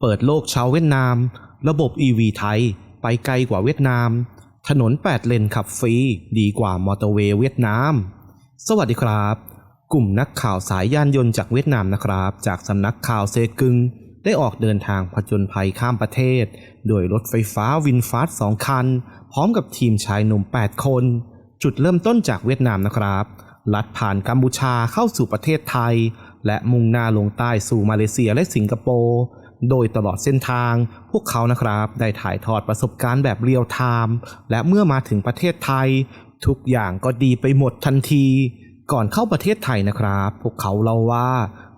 เปิดโลกชาวเวียดนาม ระบบ EV ไทย ไปไกลกว่าเวียดนาม ถนน 8 เลนขับฟรี ดีกว่ามอเตอร์เวย์เวียดนาม สวัสดีครับ กลุ่มนักข่าวสายยานยนต์จากเวียดนามนะครับ จากสำนักข่าวเซกึง ได้ออกเดินทางผจญภัยข้ามประเทศ โดยรถไฟฟ้าวินฟาสสองคัน พร้อมกับทีมชายหนุ่ม 8 คน จุดเริ่มต้นจากเวียดนามนะครับ ลัดผ่านกัมพูชาเข้าสู่ประเทศไทย และมุ่งหน้าลงใต้สู่มาเลเซียและสิงคโปร์ โดยตลอดเส้นทาง พวกเขานะครับได้ถ่ายทอดประสบการณ์แบบเรียลไทม์และเมื่อมาถึงประเทศไทย ทุกอย่างก็ดีไปหมดทันที ก่อนเข้าประเทศไทยนะครับ พวกเขาเล่าว่า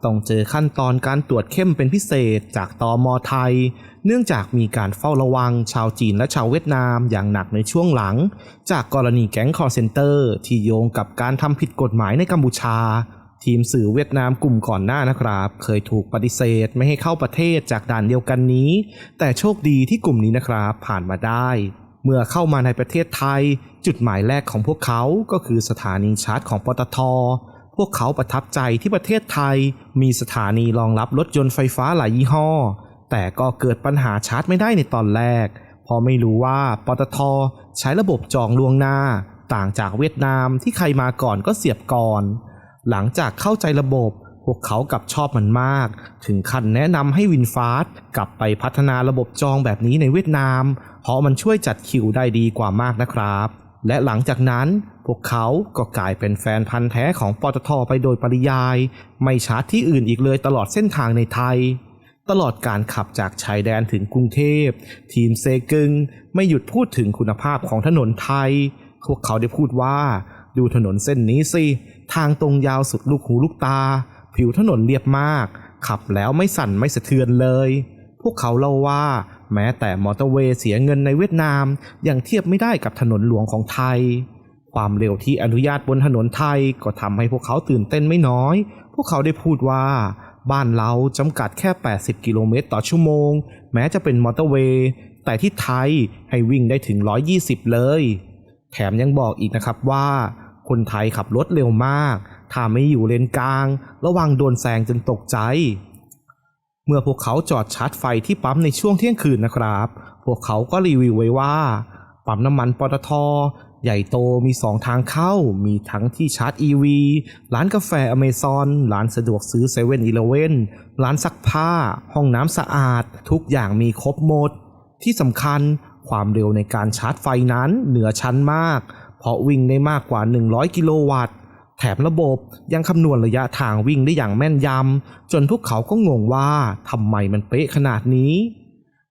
ต้องเจอขั้นตอนการตรวจเข้มเป็นพิเศษจากตอมอไทย เนื่องจากมีการเฝ้าระวังชาวจีนและชาวเวียดนามอย่างหนักในช่วงหลัง จากกรณีแก๊งคอร์เซนเตอร์ที่โยงกับการทำผิดกฎหมายในกัมพูชา ทีมสื่อเวียดนามกลุ่มก่อนหน้านะครับ เคยถูกปฏิเสธไม่ให้เข้าประเทศจากด่านเดียวกันนี้ แต่โชคดีที่กลุ่มนี้นะครับผ่านมาได้ เมื่อเข้ามาในประเทศไทย จุดหมายแรกของพวกเขาก็คือสถานีชาร์จของปตท พวกเขาประทับใจที่ประเทศไทย มีสถานีรองรับรถยนต์ไฟฟ้าหลายยี่ห้อ แต่ก็เกิดปัญหาชาร์จไม่ได้ในตอนแรกเพราะไม่รู้ว่าปตท ใช้ระบบจองล่วงหน้า ต่างจากเวียดนามที่ใครมาก่อนก็เสียบก่อน หลังจากเข้าใจระบบ พวกเขากลับชอบมันมาก ถึงขั้นแนะนำให้วินฟาสกลับไปพัฒนาระบบจองแบบนี้ในเวียดนาม เพราะมันช่วยจัดคิวได้ดีกว่ามากนะครับ และหลังจากนั้นพวกเขาก็กลายเป็นแฟนพันธ์แท้ของปตทไปโดยปริยาย ไม่ชาร์จที่อื่นอีกเลยตลอดเส้นทางในไทยตลอดการขับจากชายแดนถึงกรุงเทพ ทีมเซกึงไม่หยุดพูดถึงคุณภาพของถนนไทย พวกเขาได้พูดว่า ดูถนนเส้นนี้สิ ทางตรงยาวสุดลูกหูลูกตา ผิวถนนเรียบมาก ขับแล้วไม่สั่นไม่สะเทือนเลย พวกเขาเล่าว่า แม้แต่มอเตอร์เวย์เสียเงินในเวียดนามยังเทียบไม่ได้กับถนนหลวงของไทย ความเร็วที่อนุญาตบนถนนไทยก็ทำให้พวกเขาตื่นเต้นไม่น้อย พวกเขาได้พูดว่า บ้านเราจำกัดแค่ 80 กิโลเมตรต่อชั่วโมง แม้จะเป็นมอเตอร์เวย์แต่ที่ไทยให้วิ่งได้ถึง 120 เลย แถมยังบอกอีกนะครับว่า คนไทยขับรถเร็วมาก ถ้าไม่อยู่เลนกลาง ระวังโดนแซงจนตกใจ เมื่อพวกเขาจอดชาร์จไฟที่ปั๊มในช่วงเที่ยงคืนนะครับ พวกเขาก็รีวิวไว้ว่า ปั๊มน้ำมันปตทใหญ่โตมีสองทางเข้า มีทั้งที่ชาร์จ EV ร้านกาแฟอเมซอนร้านสะดวกซื้อเซเว่นอีเลเว่นร้านซักผ้า ห้องน้ำสะอาด ทุกอย่างมีครบหมด ที่สำคัญความเร็วในการชาร์จไฟนั้นเหนือชั้นมาก เพราะวิ่งได้มากกว่า 100 กิโลวัตต์ แถมระบบยังคำนวณระยะทางวิ่งได้อย่างแม่นยำ จนพวกเขาก็งงว่าทำไมมันเป๊ะขนาดนี้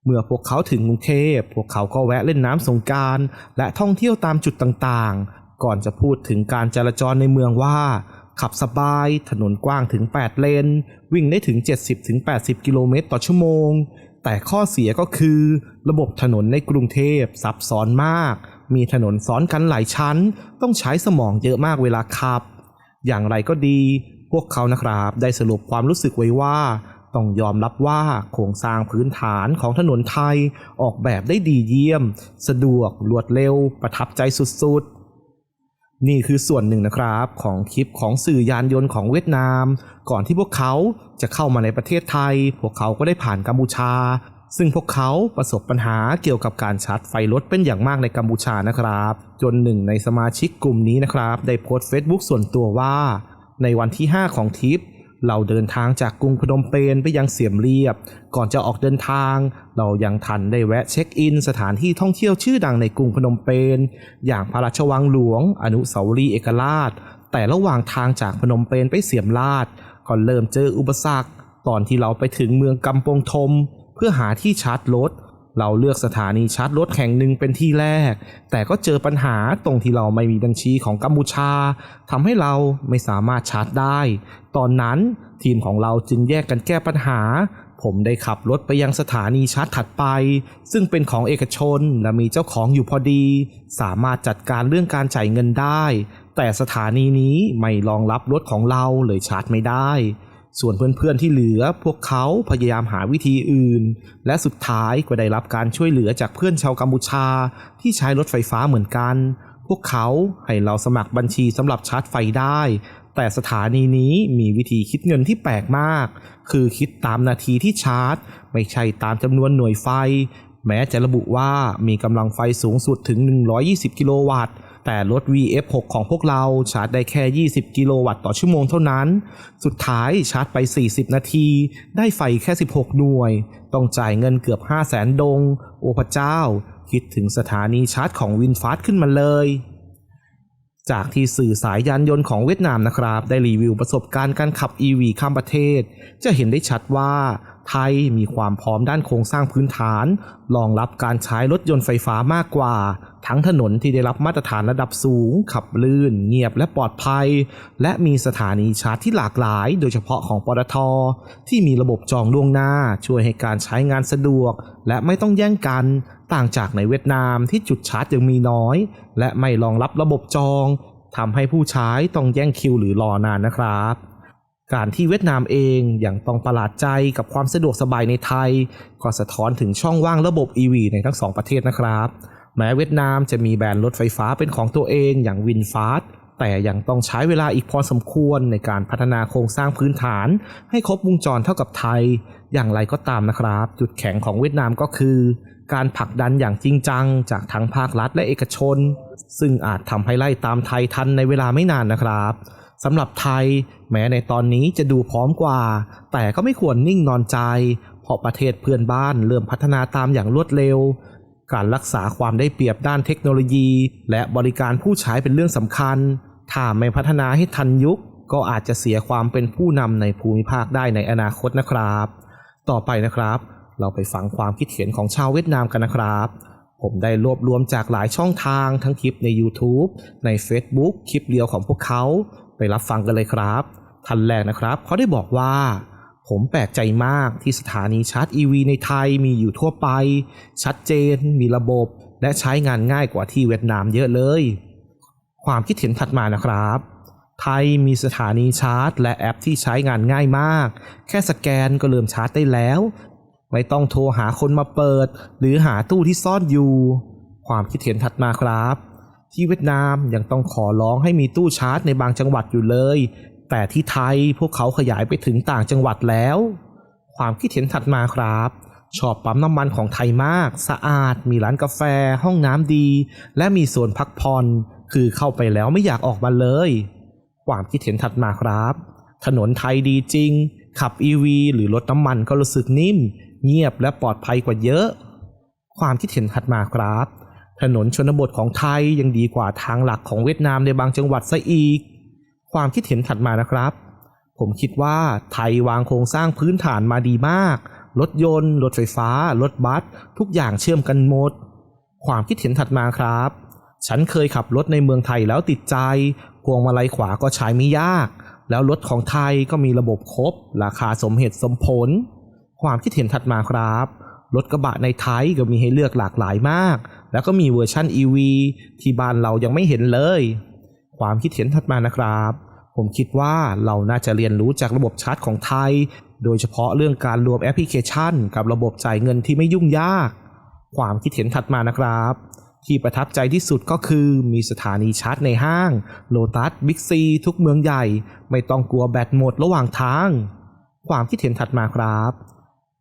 เมื่อพวกเขาถึงกรุงเทพ พวกเขาก็แวะเล่นน้ำสงการและท่องเที่ยวตามจุดต่างๆ ก่อนจะพูดถึงการจราจรในเมืองว่า ขับสบาย ถนนกว้างถึง 8 เลน วิ่งได้ถึง 70-80 กิโลเมตรต่อชั่วโมง แต่ข้อเสียก็คือ ระบบถนนในกรุงเทพซับซ้อนมาก มีถนนซ้อนกันหลายชั้น ต้องใช้สมองเยอะมากเวลาขับ อย่างไรก็ดี พวกเขานะครับได้สรุปความรู้สึกไว้ว่า ต้องยอมรับว่าโครงสร้างพื้นฐานของถนนไทยออกแบบได้ดีเยี่ยม สะดวกรวดเร็ว ประทับใจสุดๆ นี่คือส่วนหนึ่งนะครับของคลิปของสื่อยานยนต์ของเวียดนาม ก่อนที่พวกเขาจะเข้ามาในประเทศไทย พวกเขาก็ได้ผ่านกัมพูชา ซึ่งพวกเขาประสบปัญหาเกี่ยวกับการชาร์จไฟรถเป็นอย่างมากในกัมพูชานะครับ จนหนึ่งในสมาชิกกลุ่มนี้นะครับ ได้โพสต์เฟซบุ๊กส่วนตัวว่า ในวันที่ 5 ของทริป เราเดินทางจากกรุงพนมเปญไปยังเสียมเรียบ ก่อนจะออกเดินทาง เรายังทันได้แวะเช็คอิน สถานที่ท่องเที่ยวชื่อดังในกรุงพนมเปญอย่างพระราชวังหลวง อนุสาวรีย์เอกราช แต่ระหว่างทางจากพนมเปญไปเสียมราชก็เริ่มเจออุปสรรค ตอนที่เราไปถึงเมืองกำปงทม เพื่อหาที่ชาร์จรถ เราเลือกสถานีชาร์จรถแห่งหนึ่งเป็นที่แรก แต่ก็เจอปัญหาตรงที่เราไม่มีบัญชีของกัมพูชาทำให้เราไม่สามารถชาร์จได้ ตอนนั้นทีมของเราจึงแยกกันแก้ปัญหา ผมได้ขับรถไปยังสถานีชาร์จถัดไป ซึ่งเป็นของเอกชนและมีเจ้าของอยู่พอดี สามารถจัดการเรื่องการจ่ายเงินได้ แต่สถานีนี้ไม่รองรับรถของเราเลยชาร์จไม่ได้ ส่วนเพื่อนๆที่เหลือพวกเขาพยายามหาวิธีอื่น และสุดท้ายก็ได้รับการช่วยเหลือจากเพื่อนชาวกัมพูชาที่ใช้รถไฟฟ้าเหมือนกัน พวกเขาให้เราสมัครบัญชีสำหรับชาร์จไฟได้ แต่สถานีนี้มีวิธีคิดเงินที่แปลกมาก คือคิดตามนาทีที่ชาร์จ ไม่ใช่ตามจำนวนหน่วยไฟ แม้จะระบุว่ามีกำลังไฟสูงสุดถึง 120 กิโลวัตต์ แต่รถ VF6 ของพวกเราชาร์จได้แค่ 20 กิโลวัตต์ต่อชั่วโมงเท่านั้น สุดท้ายชาร์จไป 40 นาที ได้ไฟแค่ 16 หน่วย ต้องจ่ายเงินเกือบ 5 0 0แสนดง โอพระเจ้า คิดถึงสถานีชาร์จของวินฟาสขึ้นมาเลย จากที่สื่อสายยานยนต์ของเวียดนามนะครับ ได้รีวิวประสบการณ์การขับ EV ข้ามประเทศ จะเห็นได้ชัดว่า ไทยมีความพร้อมด้านโครงสร้างพื้นฐาน รองรับการใช้รถยนต์ไฟฟ้ามากกว่า ทั้งถนนที่ได้รับมาตรฐานระดับสูง ขับลื่น เงียบและปลอดภัย และมีสถานีชาร์จที่หลากหลาย โดยเฉพาะของปตท ที่มีระบบจองล่วงหน้า ช่วยให้การใช้งานสะดวก และไม่ต้องแย่งกัน ต่างจากในเวียดนามที่จุดชาร์จยังมีน้อย และไม่รองรับระบบจองทำให้ผู้ใช้ต้องแย่งคิวหรือรอนานนะครับ การที่เวียดนามเองอยังต้องประหลาดใจกับความสะดวกสบายในไทย ก็สะท้อนถึงช่องว่างระบบ EV ในทั้งสองประเทศนะครับ แม้เวียดนามจะมีแบรนด์รถไฟฟ้าเป็นของตัวเองอย่างวินฟาสแต่ยังต้องใช้เวลาอีกพอสมควรในการพัฒนาโครงสร้างพื้นฐาน ให้ครบวงจรเท่ากับไทย อย่างไรก็ตามนะครับ จุดแข็งของเวียดนามก็คือ การผลักดันอย่างจริงจัง จากทั้งภาครัฐและเอกชน ซึ่งอาจทำให้ไล่ตามไทยทันในเวลาไม่นานนะครับ สำหรับไทย แม้ในตอนนี้จะดูพร้อมกว่า แต่ก็ไม่ควรนิ่งนอนใจ เพราะประเทศเพื่อนบ้านเริ่มพัฒนาตามอย่างรวดเร็ว การรักษาความได้เปรียบด้านเทคโนโลยี และบริการผู้ใช้เป็นเรื่องสำคัญ ถ้าไม่พัฒนาให้ทันยุค ก็อาจจะเสียความเป็นผู้นำในภูมิภาคได้ในอนาคตนะครับ ต่อไปนะครับ เราไปฟังความคิดเห็นของชาวเวียดนามกันนะครับผมได้รวบรวมจากหลายช่องทางทั้งคลิปใน YouTube ใน Facebook คลิปเดียวของพวกเขา ไปรับฟังกันเลยครับทันแรกนะครับเขาได้บอกว่า ผมแปลกใจมากที่สถานีชาร์จ EV ในไทยมีอยู่ทั่วไป ชัดเจน มีระบบ และใช้งานง่ายกว่าที่เวียดนามเยอะเลย ความคิดเห็นถัดมานะครับ ไทยมีสถานีชาร์จ และแอปที่ใช้งานง่ายมาก แค่สแกนก็เริ่มชาร์จได้แล้ว ไม่ต้องโทรหาคนมาเปิด หรือหาตู้ที่ซ่อนอยู่ ความคิดเห็นถัดมาครับ ที่เวียดนามยังต้องขอร้องให้มีตู้ชาร์จในบางจังหวัดอยู่เลย แต่ที่ไทยพวกเขาขยายไปถึงต่างจังหวัดแล้ว ความคิดเห็นถัดมาครับชอบปั๊มน้ำมันของไทยมาก สะอาด มีร้านกาแฟ ห้องน้ำดี และมีโซนพักผ่อน คือเข้าไปแล้วไม่อยากออกมาเลย ความคิดเห็นถัดมาครับ ถนนไทยดีจริง ขับ EV หรือรถน้ำมันก็รู้สึกนิ่ม เงียบและปลอดภัยกว่าเยอะ ความคิดเห็นถัดมาครับ ถนนชนบทของไทยยังดีกว่าทางหลักของเวียดนามในบางจังหวัดซะอีก ความคิดเห็นถัดมานะครับ ผมคิดว่าไทยวางโครงสร้างพื้นฐานมาดีมาก รถยนต์ รถไฟฟ้า รถบัส ทุกอย่างเชื่อมกันหมด ความคิดเห็นถัดมาครับ ฉันเคยขับรถในเมืองไทยแล้วติดใจ พวงมาลัยขวาก็ใช้ไม่ยาก แล้วรถของไทยก็มีระบบครบ ราคาสมเหตุสมผล ความคิดเห็นถัดมาครับ รถกระบะในไทยก็มีให้เลือกหลากหลายมาก แล้วก็มีเวอร์ชัน EV ที่บ้านเรายังไม่เห็นเลย ความคิดเห็นถัดมานะครับ ผมคิดว่าเราน่าจะเรียนรู้จากระบบชาร์จของไทย โดยเฉพาะเรื่องการรวมแอปพลิเคชัน กับระบบจ่ายเงินที่ไม่ยุ่งยาก ความคิดเห็นถัดมานะครับ ที่ประทับใจที่สุดก็คือมีสถานีชาร์จในห้างโลตัสบิ๊กซีทุกเมืองใหญ่ ไม่ต้องกลัวแบตหมดระหว่างทาง ความคิดเห็นถัดมาครับ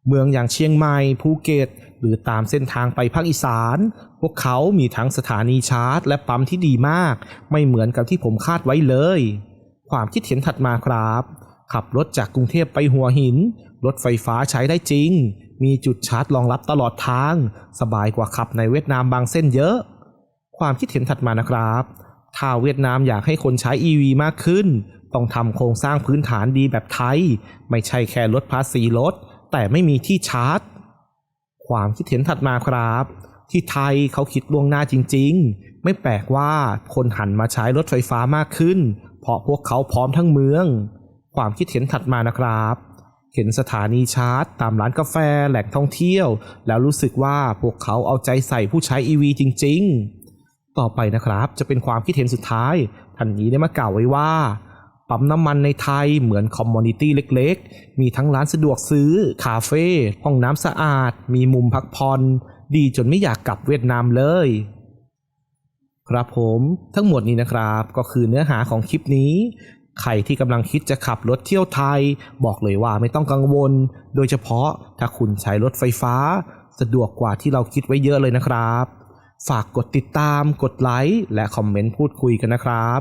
เมืองอย่างเชียงใหม่ภูเก็ต หรือตามเส้นทางไปภาคอีสาน พวกเขามีทั้งสถานีชาร์จ และปั๊มที่ดีมาก ไม่เหมือนกับที่ผมคาดไว้เลย ความคิดเห็นถัดมาครับ ขับรถจากกรุงเทพไปหัวหิน รถไฟฟ้าใช้ได้จริง มีจุดชาร์จรองรับตลอดทาง สบายกว่าขับในเวียดนามบางเส้นเยอะ ความคิดเห็นถัดมานะครับถ้าเวียดนามอยากให้คนใช้ EV มากขึ้น ต้องทำโครงสร้างพื้นฐานดีแบบไทย ไม่ใช่แค่ลดภาษีรถ แต่ไม่มีที่ชาร์จ ความคิดเห็นถัดมาครับ ที่ไทยเขาคิดล่วงหน้าจริง ๆ ไม่แปลกว่าคนหันมาใช้รถไฟฟ้ามากขึ้น เพราะพวกเขาพร้อมทั้งเมือง ความคิดเห็นถัดมานะครับเห็นสถานีชาร์จ ตามร้านกาแฟแหล่งท่องเที่ยว แล้วรู้สึกว่าพวกเขาเอาใจใส่ผู้ใช้ EV จริง ๆ ต่อไปนะครับจะเป็นความคิดเห็นสุดท้ายท่านนี้ได้มากล่าวไว้ว่า ปั๊มน้ำมันในไทยเหมือนคอมมูนิตี้เล็กๆ มีทั้งร้านสะดวกซื้อ คาเฟ่ ห้องน้ำสะอาด มีมุมพักผ่อน ดีจนไม่อยากกลับเวียดนามเลย ครับผมทั้งหมดนี้นะครับก็คือเนื้อหาของคลิปนี้ ใครที่กำลังคิดจะขับรถเที่ยวไทย บอกเลยว่าไม่ต้องกังวล โดยเฉพาะถ้าคุณใช้รถไฟฟ้า สะดวกกว่าที่เราคิดไว้เยอะเลยนะครับ ฝากกดติดตาม กดไลค์ และคอมเมนต์พูดคุยกันนะครับ